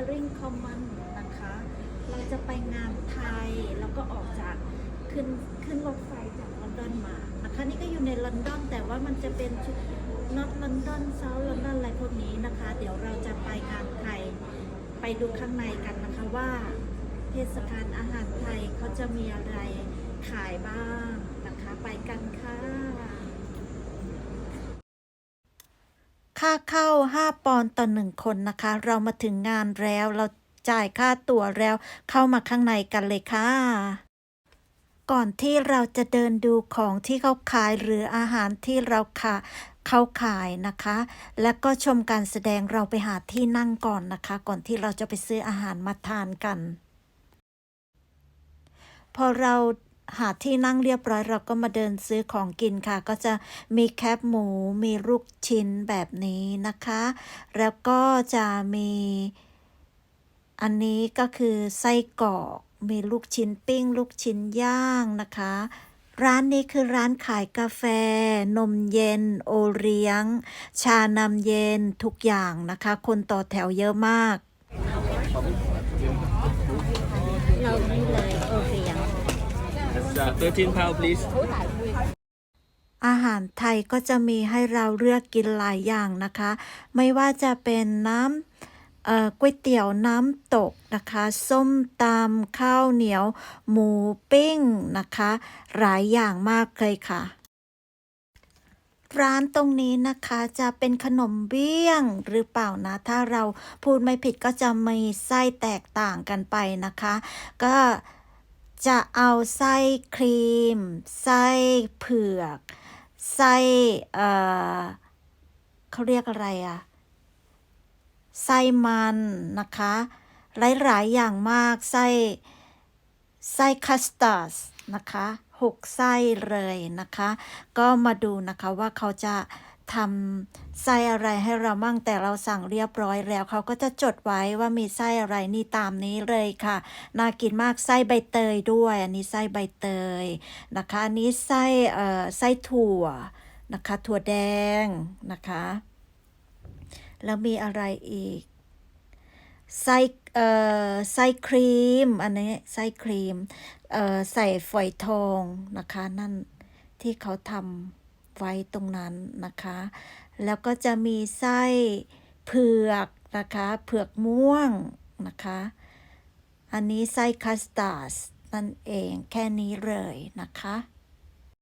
Spring Common นะคะ เราจะไปงานไทย แล้วก็ออกจากขึ้นขึ้นรถไฟจากลอนดอนมานะคะ นี่ก็อยู่ในลอนดอนแต่ว่ามันจะเป็นนอตลอนดอนเซาท์ลอนดอนอะไรพวกนี้นะคะ เดี๋ยวเราจะไปงานไทย ไปดูข้างในกันนะคะว่าเทศกาลอาหารไทยเขาจะมีอะไรขายบ้างนะคะ ไปกันค่ะ ค่าเข้า 5 ปอนด์ต่อหนึ่งคนนะคะ เรามาถึงงานแล้วเราจ่ายค่าตั๋วแล้วเข้ามาข้างในกันเลยค่ะ ก่อนที่เราจะเดินดูของที่เขาขายหรืออาหารที่เราค่ะเขาขายนะคะ แล้วก็ชมการแสดงเราไปหาที่นั่งก่อนนะคะ ก่อนที่เราจะไปซื้ออาหารมาทานกัน พอเรา หาที่นั่งเรียบร้อยเราก็มาเดินซื้อของกินค่ะ ก็จะมีแคบหมู มีลูกชิ้นแบบนี้นะคะ แล้วก็จะมีอันนี้ก็คือไส้กรอก มีลูกชิ้นปิ้ง ลูกชิ้นย่างนะคะ ร้านนี้คือร้านขายกาแฟ นมเย็น โอเลี้ยง ชานมเย็นทุกอย่างนะคะ คนต่อแถวเยอะมาก เรานี่เลยโอเลี้ยง That's uh, 13 pound, please. อาหารไทยก็จะมีให้เราเลือกกินหลายอย่างนะคะ ไม่ว่าจะเป็นน้ำก๋วยเตี๋ยวน้ำตกนะคะ ส้มตำข้าวเหนียว หมูปิ้งนะคะ หลายอย่างมากเลยค่ะร้านตรงนี้นะคะจะเป็นขนมเบี้ยงหรือเปล่านะ ถ้าเราพูดไม่ผิดก็จะมีไส้แตกต่างกันไปนะคะ ก็ จะเอาไส้ครีม ไส้เผือก ไส้เอ่อเขาเรียกอะไรอะไส้มันนะคะ หลาย ๆ อย่างมากไส้ไส้คัสตาร์ดนะคะหกไส้เลยนะคะ ก็มาดูนะคะว่าเขาจะ ทำไส้อะไรให้เรามั่งแต่เราสั่งเรียบร้อยแล้วเขาก็จะจดไว้ว่ามีไส้อะไรนี่ตามนี้เลยค่ะ น่ากินมากไส้ใบเตยด้วย อันนี้ไส้ใบเตยนะคะ อันนี้ไส้เอ่อไส้ถั่วนะคะ ถั่วแดงนะคะ แล้วมีอะไรอีกไส้เอ่อไส้ครีม อันนี้ไส้ครีมเอ่อใส่ฝอยทองนะคะ นั่นที่เขาทำ ไว้ตรงนั้นนะคะ แล้วก็จะมีไส้เผือกนะคะ เผือกม่วงนะคะ อันนี้ไส้คัสตาร์ดนั่นเองแค่นี้เลยนะคะ